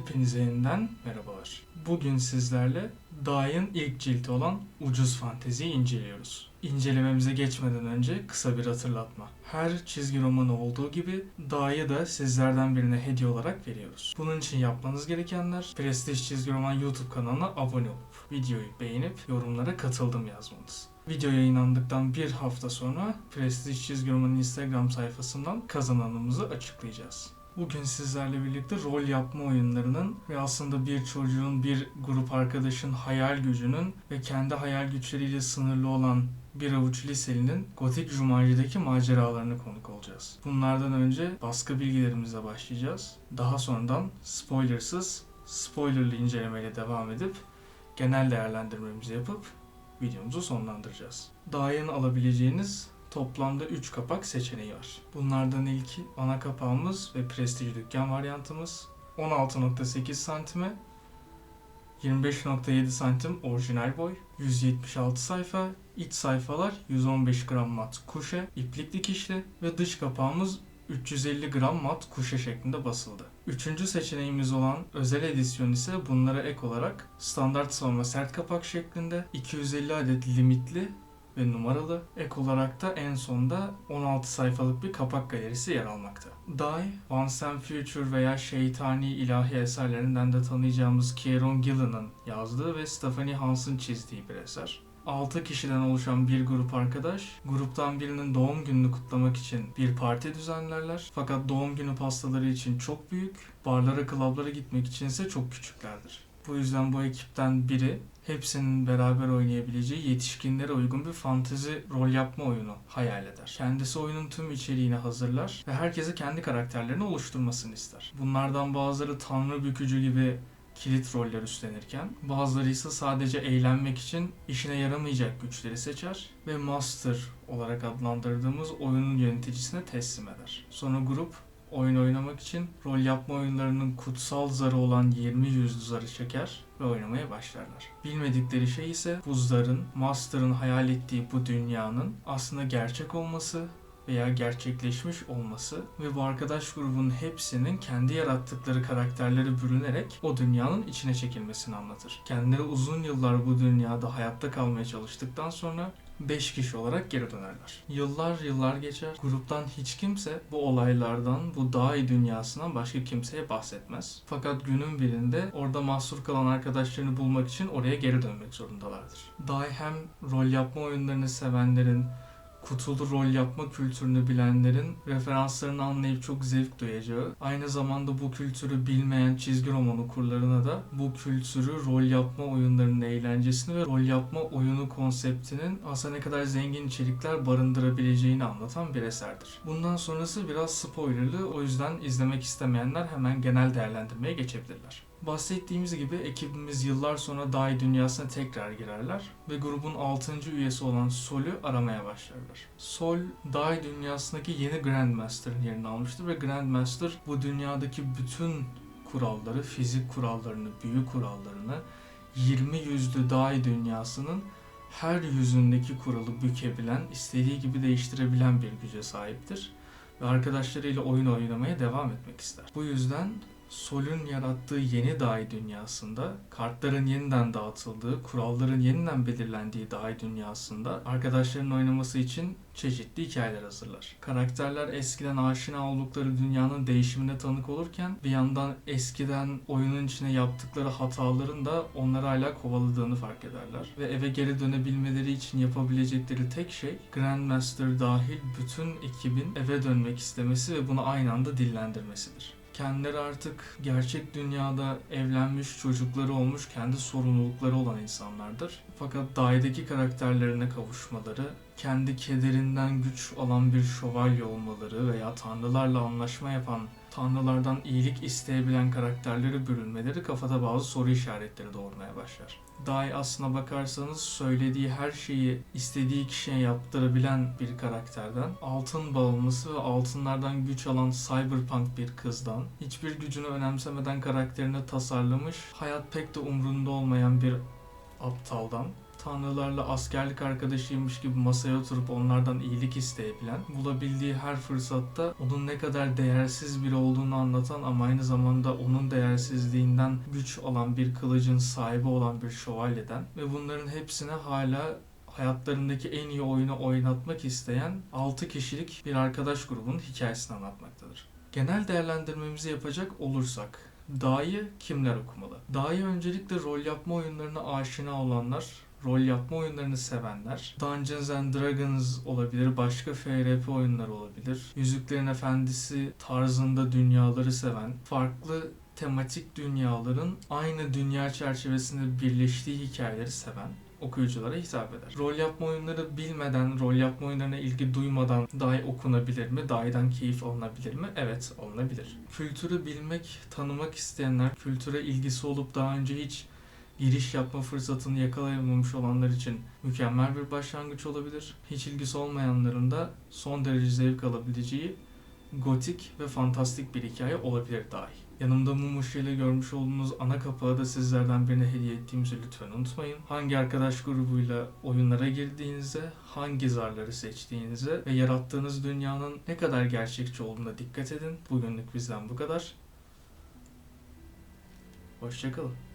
Hepinize yeniden merhabalar. Bugün sizlerle Dağ'ın ilk cildi olan Ucuz Fantezi'yi inceliyoruz. İncelememize geçmeden önce kısa bir hatırlatma. Her çizgi romanı olduğu gibi Dağ'ı da sizlerden birine hediye olarak veriyoruz. Bunun için yapmanız gerekenler Prestige Çizgi Roman YouTube kanalına abone olup videoyu beğenip yorumlara katıldım yazmanız. Video yayınlandıktan bir hafta sonra Prestige Çizgi Roman'ın Instagram sayfasından kazananımızı açıklayacağız. Bugün sizlerle birlikte rol yapma oyunlarının ve aslında bir çocuğun, bir grup arkadaşın hayal gücünün ve kendi hayal güçleriyle sınırlı olan bir avuç liselinin Gotik Jumanji'deki maceralarını konuk olacağız. Bunlardan önce baskı bilgilerimize başlayacağız. Daha sonradan spoilersız, spoilerlı incelemeyle devam edip genel değerlendirmemizi yapıp videomuzu sonlandıracağız. Dağın alabileceğiniz toplamda 3 kapak seçeneği var. Bunlardan ilki ana kapağımız ve prestij dükkan varyantımız 16.8 santime 25.7 santim orijinal boy, 176 sayfa, iç sayfalar 115 gram mat kuşe, iplik dikişli ve dış kapağımız 350 gram mat kuşe şeklinde basıldı. Üçüncü seçeneğimiz olan özel edisyon ise bunlara ek olarak standart savunma sert kapak şeklinde 250 adet limitli ve numaralı. Ek olarak da en sonda 16 sayfalık bir kapak galerisi yer almakta. Die, Once and Future veya Şeytani ilahi eserlerinden de tanıyacağımız Kieron Gillen'ın yazdığı ve Stephanie Hans'ın çizdiği bir eser. 6 kişiden oluşan bir grup arkadaş, gruptan birinin doğum gününü kutlamak için bir parti düzenlerler. Fakat doğum günü pastaları için çok büyük, barlara, klablara gitmek için ise çok küçüklerdir. Bu yüzden bu ekipten biri hepsinin beraber oynayabileceği yetişkinlere uygun bir fantezi rol yapma oyunu hayal eder. Kendisi oyunun tüm içeriğini hazırlar ve herkese kendi karakterlerini oluşturmasını ister. Bunlardan bazıları tanrı bükücü gibi kilit roller üstlenirken bazıları ise sadece eğlenmek için işine yaramayacak güçleri seçer ve master olarak adlandırdığımız oyunun yöneticisine teslim eder. Sonra grup oyun oynamak için rol yapma oyunlarının kutsal zarı olan 20 yüzlü zarı çeker ve oynamaya başlarlar. Bilmedikleri şey ise bu zarın, Master'ın hayal ettiği bu dünyanın aslında gerçek olması veya gerçekleşmiş olması ve bu arkadaş grubunun hepsinin kendi yarattıkları karakterleri bürünerek o dünyanın içine çekilmesini anlatır. Kendileri uzun yıllar bu dünyada hayatta kalmaya çalıştıktan sonra 5 kişi olarak geri dönerler. Yıllar yıllar geçer. Gruptan hiç kimse bu olaylardan, bu daha iyi dünyasından başka kimseye bahsetmez. Fakat günün birinde orada mahsur kalan arkadaşlarını bulmak için oraya geri dönmek zorundalardır. Dahi hem rol yapma oyunlarını sevenlerin, kutulu rol yapma kültürünü bilenlerin referanslarını anlayıp çok zevk duyacağı, aynı zamanda bu kültürü bilmeyen çizgi roman okurlarına da bu kültürü rol yapma oyunlarının eğlencesini ve rol yapma oyunu konseptinin aslında ne kadar zengin içerikler barındırabileceğini anlatan bir eserdir. Bundan sonrası biraz spoilerlı o yüzden izlemek istemeyenler hemen genel değerlendirmeye geçebilirler. Bahsettiğimiz gibi ekibimiz yıllar sonra Dai dünyasına tekrar girerler ve grubun 6. üyesi olan Sol'ü aramaya başlarlar. Sol, Dai dünyasındaki yeni Grandmaster'ın yerini almıştır ve Grandmaster bu dünyadaki bütün kuralları, fizik kurallarını, büyü kurallarını 20 yüzlü Dai dünyasının her yüzündeki kuralı bükebilen, istediği gibi değiştirebilen bir güce sahiptir ve arkadaşlarıyla oyun oynamaya devam etmek ister. Bu yüzden Sol'ün yarattığı yeni dahi dünyasında kartların yeniden dağıtıldığı, kuralların yeniden belirlendiği dahi dünyasında arkadaşların oynaması için çeşitli hikayeler hazırlar. Karakterler eskiden aşina oldukları dünyanın değişimine tanık olurken bir yandan eskiden oyunun içine yaptıkları hataların da onları hala kovaladığını fark ederler. Ve eve geri dönebilmeleri için yapabilecekleri tek şey Grandmaster dahil bütün ekibin eve dönmek istemesi ve bunu aynı anda dillendirmesidir kendileri artık gerçek dünyada evlenmiş, çocukları olmuş, kendi sorumlulukları olan insanlardır. Fakat daideki karakterlerine kavuşmaları, kendi kederinden güç alan bir şövalye olmaları veya tanrılarla anlaşma yapan, tanrılardan iyilik isteyebilen karakterleri bürünmeleri kafada bazı soru işaretleri doğurmaya başlar. Dai aslına bakarsanız söylediği her şeyi istediği kişiye yaptırabilen bir karakterden, altın bağımlısı ve altınlardan güç alan cyberpunk bir kızdan, hiçbir gücünü önemsemeden karakterini tasarlamış, hayat pek de umrunda olmayan bir aptaldan tanrılarla askerlik arkadaşıymış gibi masaya oturup onlardan iyilik isteyebilen, bulabildiği her fırsatta onun ne kadar değersiz biri olduğunu anlatan ama aynı zamanda onun değersizliğinden güç alan bir kılıcın sahibi olan bir şövalyeden ve bunların hepsine hala hayatlarındaki en iyi oyunu oynatmak isteyen 6 kişilik bir arkadaş grubunun hikayesini anlatmaktadır. Genel değerlendirmemizi yapacak olursak, Da'yı kimler okumalı? Da'yı öncelikle rol yapma oyunlarına aşina olanlar, rol yapma oyunlarını sevenler, Dungeons and Dragons olabilir, başka FRP oyunları olabilir, Yüzüklerin Efendisi tarzında dünyaları seven, farklı tematik dünyaların aynı dünya çerçevesinde birleştiği hikayeleri seven okuyuculara hitap eder. Rol yapma oyunları bilmeden, rol yapma oyunlarına ilgi duymadan dahi okunabilir mi? Dahiden keyif alınabilir mi? Evet, alınabilir. Kültürü bilmek, tanımak isteyenler, kültüre ilgisi olup daha önce hiç giriş yapma fırsatını yakalayamamış olanlar için mükemmel bir başlangıç olabilir. Hiç ilgisi olmayanların da son derece zevk alabileceği gotik ve fantastik bir hikaye olabilir dahi. Yanımda mum ışığıyla görmüş olduğunuz ana kapağı da sizlerden birine hediye ettiğimizi lütfen unutmayın. Hangi arkadaş grubuyla oyunlara girdiğinizde, hangi zarları seçtiğinize ve yarattığınız dünyanın ne kadar gerçekçi olduğuna dikkat edin. Bugünlük bizden bu kadar. Hoşçakalın.